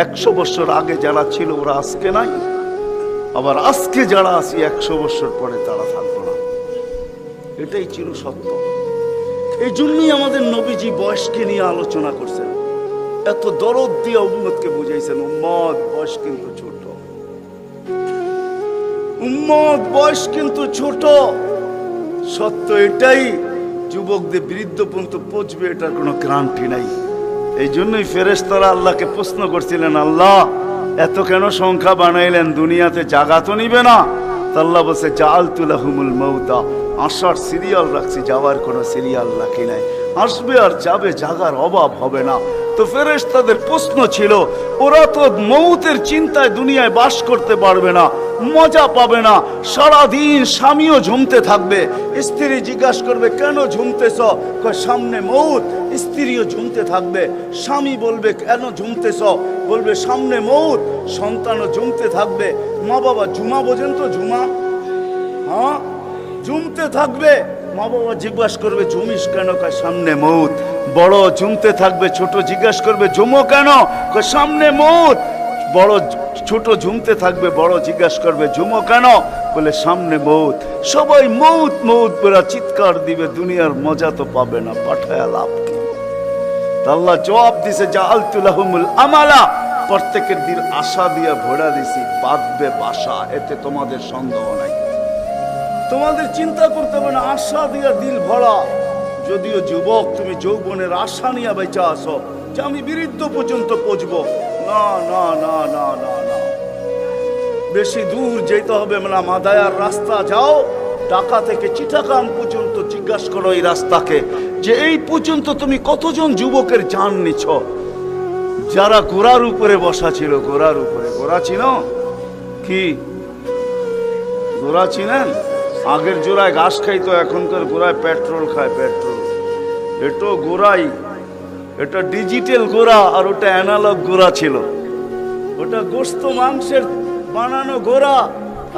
একশো বছর আগে যারা ছিল ওরা আজকে নাই। আবার আজকে যারা আছি, একশো বছর পরে তারা থাকব না। এটাই চির সত্য। এই জন্যই আমাদের নবীজি বয়সকে নিয়ে আলোচনা করছেন। এত দরদ দিয়ে উম্মতকে বুঝাইছেন, উম্মত, বয়স কিন্তু ছোট। উম্মত, বয়স কিন্তু ছোট। সত্য এটাই, যুবকদের বৃদ্ধ পর্যন্ত পৌঁছবে, এটার কোনো গ্রান্টি নাই। এই জন্যই ফেরেশতারা আল্লাহকে প্রশ্ন করছিলেন, আল্লাহ, এত কেন সংখ্যা বানাইলেন? দুনিয়াতে জাগা তো নিবে না? আল্লাহ বলছে জাল তুলাহুমুল মৌতা আসার সিরিয়াল রাখছি, যাওয়ার কোনো সিরিয়াল রাখি নাই। আসবে আর যাবে, জাগার অভাব হবে না। তো ফেরেশতাদের প্রশ্ন ছিল, ওরা তো মৌতের চিন্তায় দুনিয়ায় বাস করতে পারবে না। মজা পাবে না। সারাদিন স্বামীও ঝুমতে থাকবে। স্ত্রী জিজ্ঞাসা করবে, কেন ঝুমতেছ? সামনে মৌত। স্ত্রীও ঝুমতে থাকবে। স্বামী বলবে, কেন ঝুমতেছ? বলবে, সামনে মৌত। সন্তানও ঝুমতে থাকবে। মা বাবা ঝুমা বোঝেন তো, ঝুমা? হ্যাঁ? ঝুমতে থাকবে। মা বাবা জিজ্ঞাসা করবে, ঝুমিস কেন? কয়, সামনে মৌত। বড় ঝুমতে থাকবে, ছোট জিজ্ঞাসা করবে, ঝুমো কেন? সামনে মৌত। বড় ছোট ঝুমতে থাকবে, বড় জিজ্ঞাসা করবে, ঝুমো কেন? বলে, সামনে মৌত। সবাই মৌত মৌত বলে চিৎকার দিবে, দুনিয়ার মজা তো পাবে না, পাঠায় লাভ কি? আল্লাহ জবাব দিছে জাল তুলাহুমুল আমালা। প্রত্যেকের দিন আশা দিয়া ভরা দিছি, বাঁধবে বাসা, এতে তোমাদের সন্দেহ নাই। তোমাদের চিন্তা করতে হবে না, আশা দিয়া দিল ভরা। যদিও যুবক, তুমি যৌবনের আশা নিয়ে বেঁচে আসো যে আমি বৃদ্ধ পর্যন্ত পৌঁছবো। না না না না না না। বেশি দূর যেতে হবে না মাদায়ার রাস্তা, যাও। ঢাকা থেকে চিটাগাং পর্যন্ত জিজ্ঞাসা করো এই রাস্তাকে। যে এই পর্যন্ত তুমি কতজন যুবকের জান নিছ? যারা ঘোড়ার উপরে বসা ছিল ঘোড়ার উপরে। ঘোড়া ছিল কি? ঘোড়া চিনেন? আগের জোড়ায় ঘাস খাইতো, এখনকার গোড়ায় পেট্রোল খায়, পেট্রোল। এটো গোড়াই। এটা ডিজিটাল গোড়া আর ওটা অ্যানালগ গোড়া ছিল। ওটা গোস্ত মাংসের বানানো গোড়া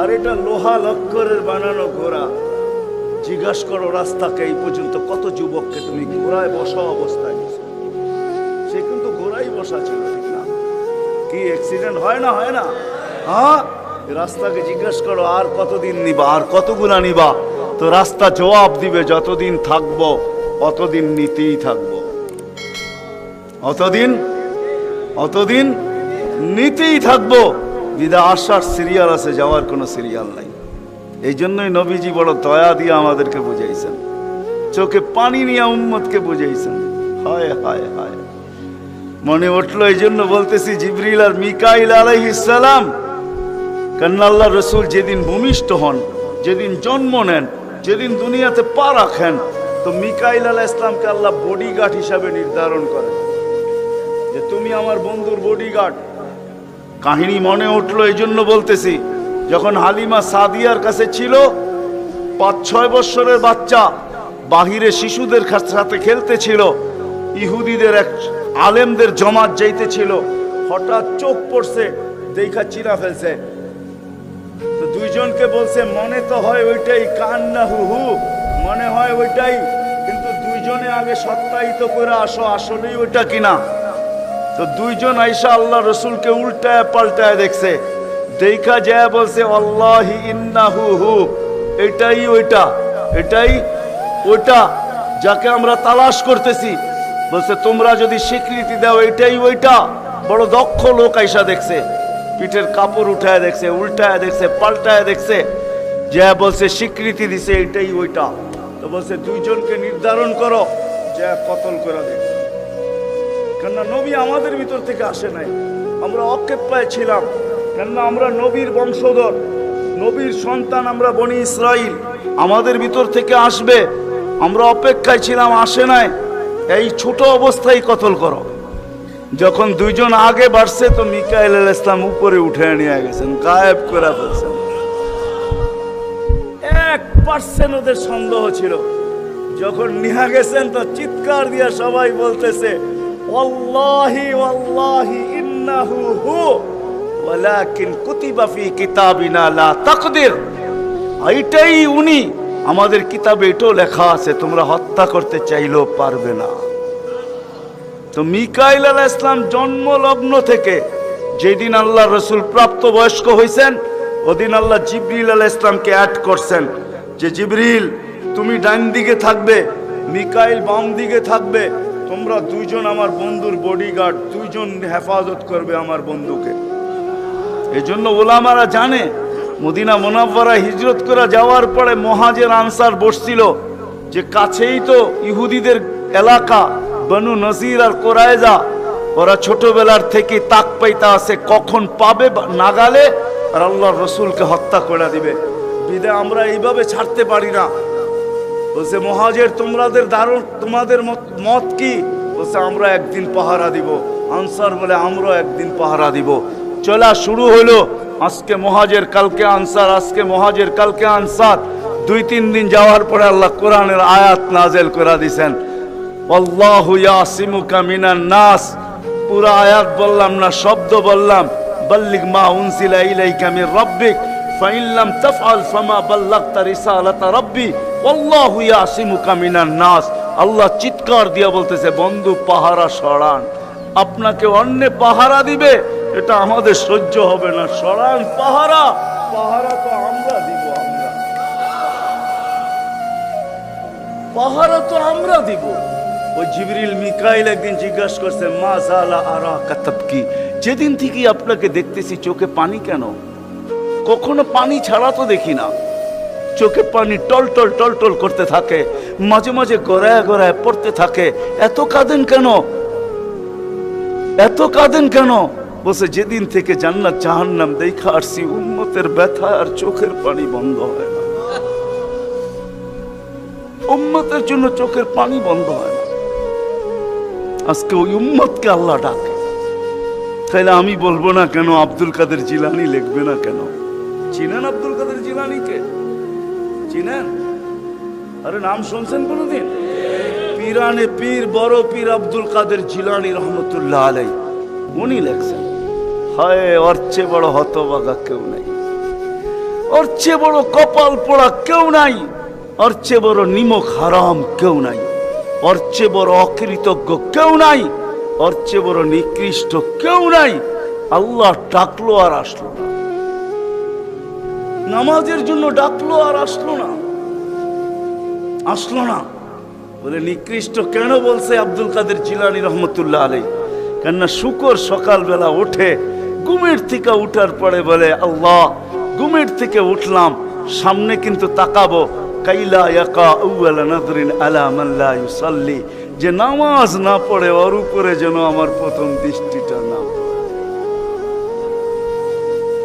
আর এটা লোহা লক্করের বানানো ঘোড়া জিজ্ঞাসা করো রাস্তাকে এই পর্যন্ত কত যুবককে তুমি ঘোড়ায় বসা অবস্থায় সে কিন্তু ঘোড়াই বসা ছিল না? কি অ্যাক্সিডেন্ট হয় না হয় না? হ্যাঁ? রাস্তাকে জিজ্ঞাসা করো, আর কতদিন নিবা? আর কতগুলা নিবা? তো রাস্তা জবাব দিবে, যতদিন থাকব, অতদিন নিতেই থাকব। অতদিন অতদিন নিতেই থাকব। বিদা আসার সিরিয়াল আছে, যাওয়ার কোনো সিরিয়াল নাই। এই জন্যই নবীজি বড় দয়া দিয়ে আমাদেরকে বুঝাইছেন। চোখে পানি নিয়ে উম্মতকে বুঝাইছেন। হায় হায় হায়। মনে উঠল, এই জন্য বলতেছি, জিবরিল আর মিকাইল আলাইহিসালাম কান্না আল্লাহ রসুল যেদিন ভূমিষ্ঠ হন, যেদিন জন্ম নেন, যেদিন দুনিয়াতে পা রাখেন, তো মিকাইল আলাহ ইসলামকে আল্লাহ বডিগার্ড হিসাবে নির্ধারণ করেন। যে তুমি আমার বন্ধুর বডিগার্ড কাহিনী মনে উঠল এই জন্য বলতেছি, যখন হালিমা সাদিয়ার কাছে ছিল, পাঁচ ছয় বৎসরের বাচ্চা, বাহিরে শিশুদের সাথে খেলতেছিল, ইহুদিদের এক আলেমদের জমাত যাইতেছিল, হঠাৎ চোখ পড়ছে, দেখা চিরা ফেলছে। তো দুইজনকে বলছে, মনে তো হয় ওইটাই কান না হু হু মনে হয় ওইটাই, কিন্তু দুইজনে আগে সত্যায়িত করে আসো, আসলেই ওইটা কিনা? তো দুইজন আইসা আল্লাহ রসুলকে উল্টায় পাল্টায় দেখছে। দেখা যায় বলছে, আল্লাহি ইন্নাহু হু। এটাই ওইটা এটাই ওইটা যাকে আমরা তালাশ করতেছি। বলছে, তোমরা যদি স্বীকৃতি দাও, এটাই ওইটা। বড় দক্ষ লোক আইসা দেখছে, পিঠের কাপড় উঠায় দেখছে, উল্টায় দেখছে, পাল্টায় দেখছে। যে বলছে, স্বীকৃতি দিছে, এটাই ওইটা। তো বলছে, দুইজনকে নির্ধারণ করো। যে কতল করে দেখ কেননা নবী আমাদের ভিতর থেকে আসে নাই। আমরা অক্ষেপায় ছিলাম। কেননা আমরা নবীর বংশধর। নবীর সন্তান আমরা বনি ইসরাইল। আমাদের ভিতর থেকে আসবে। আমরা অপেক্ষায় ছিলাম, আসে নাই। এই ছোট অবস্থায় কতল করো। যখন দুইজন আগে বাড়ছে, তো মিকাইল আল ইসলাম উপরে উঠে নিয়ে গেছেন, গায়েব করে ফেলছেন। এক পার্সেন্ট ওদের সন্দেহ ছিল। যখন নিহা গেছেন, তো চিৎকার দিয়া সবাই বলতেছে ওয়াল্লাহি ওয়াল্লাহি, ইন্নাহু হু, ওয়ালাকিন কুতিবা ফি কিতাবিনা লা তাকদির। এইটাই উনি, আমাদের কিতাবে এটাও লেখা আছে, তোমরা হত্যা করতে চাইলেও পারবে না। তো মিকাইল আলাহ ইসলাম জন্ম লগ্ন থেকে যেদিন আল্লাহ রসুল প্রাপ্ত বয়স্ক হয়েছেন ওদিন আল্লাহ জিবরিল আলাহ ইসলামকে অ্যাড করছেন যে, জিবরিল, তুমি ডান দিকে থাকবে, মিকাইল বাম দিকে থাকবে তোমরা দুইজন আমার বন্ধুর বডিগার্ড দুইজন হেফাজত করবে আমার বন্ধুকে। এজন্য ওলামারা জানে, মদিনা মোনাব্বারা হিজরত করে যাওয়ার পরে মহাজের আনসার বসছিল যে কাছেই তো ইহুদিদের এলাকা, বনু নজির আর কোরাইজা। ওরা ছোটবেলার থেকে তাক পাইতা আছে, কখন পাবে নাগালে? আর আল্লাহর রসুলকে হত্যা করে দিবে। বিদে, আমরা এইভাবে ছাড়তে পারি না। বলছে, মহাজের তোমাদের দারুণ, তোমাদের মত- কি? বলছে, আমরা একদিন পাহারা দিব। আনসার বলে আমরা একদিন পাহারা দিব। চলা শুরু হলো। আজকে মহাজের, কালকে আনসার, আজকে মহাজের, কালকে আনসার। দুই, তিন দিন যাওয়ার পরে আল্লাহ কোরআনের আয়াত নাজেল করে দিছেন। নাস। পুরো আয়াত বললাম না, শব্দ বললাম। বল্লিক মা উনসিলা ইলাইকা রাব্বিক। ফাইন লাম তাফআল ফামা বাল্লাগতা রিসালাতা রাব্বি আল্লাহু ইয়াসিমুকা মিনান নাস। আল্লাহ চিৎকার দিয়া বলতেছে, বন্ধু, পাহারা সরান। আপনাকে অন্য পাহারা দিবে, এটা আমাদের সহ্য হবে না। সরান পাহারা। পাহারা তো আমরা দিব, আমরা। পাহারা তো আমরা দিব। ওই জিবরিল মিকাইল একদিন জিজ্ঞাসা করছে, মা জালা আরা কাতাবকি যেদিন থেকে আপনাকে দেখতেছি, চোখে পানি কেন? কখনো পানি ছাড়া তো দেখি না। চোখে পানি টল টল টল টল করতে থাকে, মাঝে মাঝে গড়ায় গড়ায় পড়তে থাকে। এত কাঁদেন কেন? এত কাঁদেন কেন? বসে যেদিন থেকে জান্নাত জাহান্নাম দেখা আসছি, উম্মতের ব্যথা আর চোখের পানি বন্ধ হয় না। উম্মতের জন্য চোখের পানি বন্ধ হয় না। আজকে ওই উম্মতকে আল্লাহ ডাকে। তাইলে আমি বলব না কেন, আব্দুল কাদের জিলানি লিখবে না কেন? চিনেন আব্দুল কাদের জিলানিকে? চিনেন? আরে নাম শুনছেন কোনোদিন? পিরানে পীর, বড় পীর আব্দুল কাদের জিলানি রহমতুল্লাহ আলাই। উনি লেখছেন, হায়, ওর চেয়ে বড় হতবাগা কেউ নাই। ওর চেয়ে বড় কপাল পোড়া কেউ নাই। ওর চেয়ে বড় নিমক হারাম কেউ নাই। ওর চেয়ে বড় অকৃতজ্ঞ কেউ নাই। ওর চেয়ে বড় নিকৃষ্ট কেউ নাই। আল্লাহ ডাকলো আর আসলো না। নামাজের জন্য ডাকলো আর আসলো না। আসলো না। বলে, নিকৃষ্ট কেন বলছে আব্দুল কাদের জিলানি রহমতুল্লাহ আলাই কেননা শুকর সকালবেলা ওঠে, ঘুমের থেকে উঠার পরে বলে, আল্লাহ, ঘুমের থেকে উঠলাম, সামনে কিন্তু তাকাবো। কাইলা নাদরিন আলা লা ইউসাল্লি। যে নামাজ না পড়ে ওর উপরে যেন আমার প্রথম দৃষ্টিটা না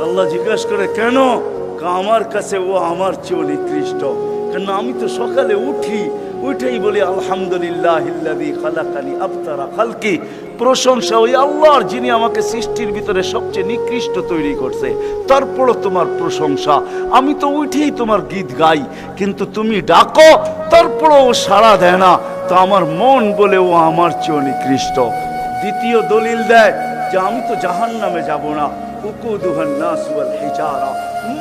আল্লাহ জিজ্ঞাসা করে, কেন? আমার কাছে ও আমার চেয়েও নিকৃষ্ট। কেন আমি তো সকালে উঠি, উঠেই বলি, আলহামদুলিল্লাহ প্রশংসা ওই আল্লাহর যিনি আমাকে সৃষ্টির ভিতরে সবচেয়ে নিকৃষ্ট তৈরি করছে। তারপরও তোমার প্রশংসা। আমি তো উঠেই তোমার গীত গাই, কিন্তু তুমি ডাকো, তারপরও ও সাড়া দেয় না। তো আমার মন বলে ও আমার চেয়েও নিকৃষ্ট। দ্বিতীয় দলিল দেয় যে, আমি তো জাহান নামে যাব না।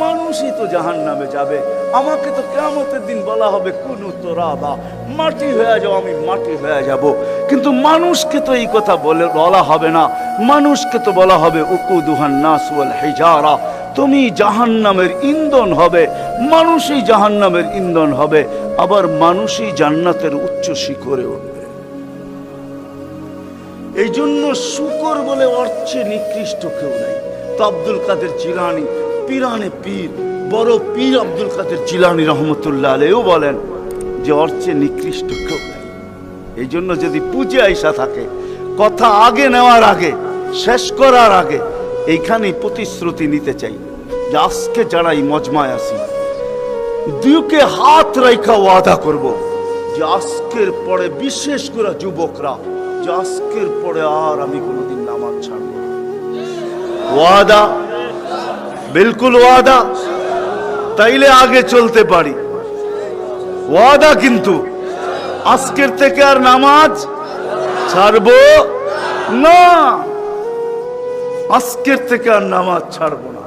মানুষই তো জাহান নামে যাবে। আমাকে তো কেয়ামতের দিন বলা হবে, কুনু তোরাবা, মাটি হয়ে যাও, আমি মাটি হয়ে যাব। কিন্তু মানুষকে তো এই কথা বলে, বলা হবে না। মানুষকে তো বলা হবে উকুদুহান নাস ওয়াল হিজারা তুমি জাহান্নামের ইন্ধন হবে, মানুষই জাহান্নামের ইন্ধন হবে, আবার মানুষই জান্নাতের উচ্চ শিখরে উঠবে। এই জন্য শুকর বলে অর্থে নিকৃষ্ট কেউ নাই। আব্দুল কাদের জিলানি, পিরানে পীর, বড় পীর আব্দুল কাদের জিলানি রহমতুল্লাহ আলেও বলেন যে অর্চে নিকৃষ্ট কেউ নাই। এই জন্য যদি পুজে আইসা থাকে, কথা আগে নেওয়ার আগে, শেষ করার আগে, এইখানেই প্রতিশ্রুতি নিতে চাই যে আজকে যারা এই মজমায় আসি দুকে হাত রাইখা ওয়াদা করব যে আজকের পরে বিশেষ করে যুবকরা, যে আজকের পরে আর আমি কোনোদিন ওয়াদা, বিলকুল ওয়াদা, তাইলে আগে চলতে পারি। ওয়াদা কিন্তু আজকের থেকে আর নামাজ ছাড়বো না। আজকের থেকে আর নামাজ ছাড়বো না।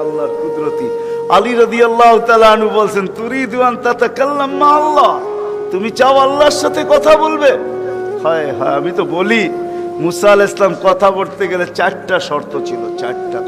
আল্লাহর কুদরতি। আলী রাদিয়াল্লাহু তাআলা আনহু বলছেন আল্লাহ। তুমি চাও আল্লাহর সাথে কথা বলবে? হয় হয়। আমি তো বলি, মুসা আল ইসলাম কথা বলতে গেলে চারটা শর্ত ছিল, চারটা।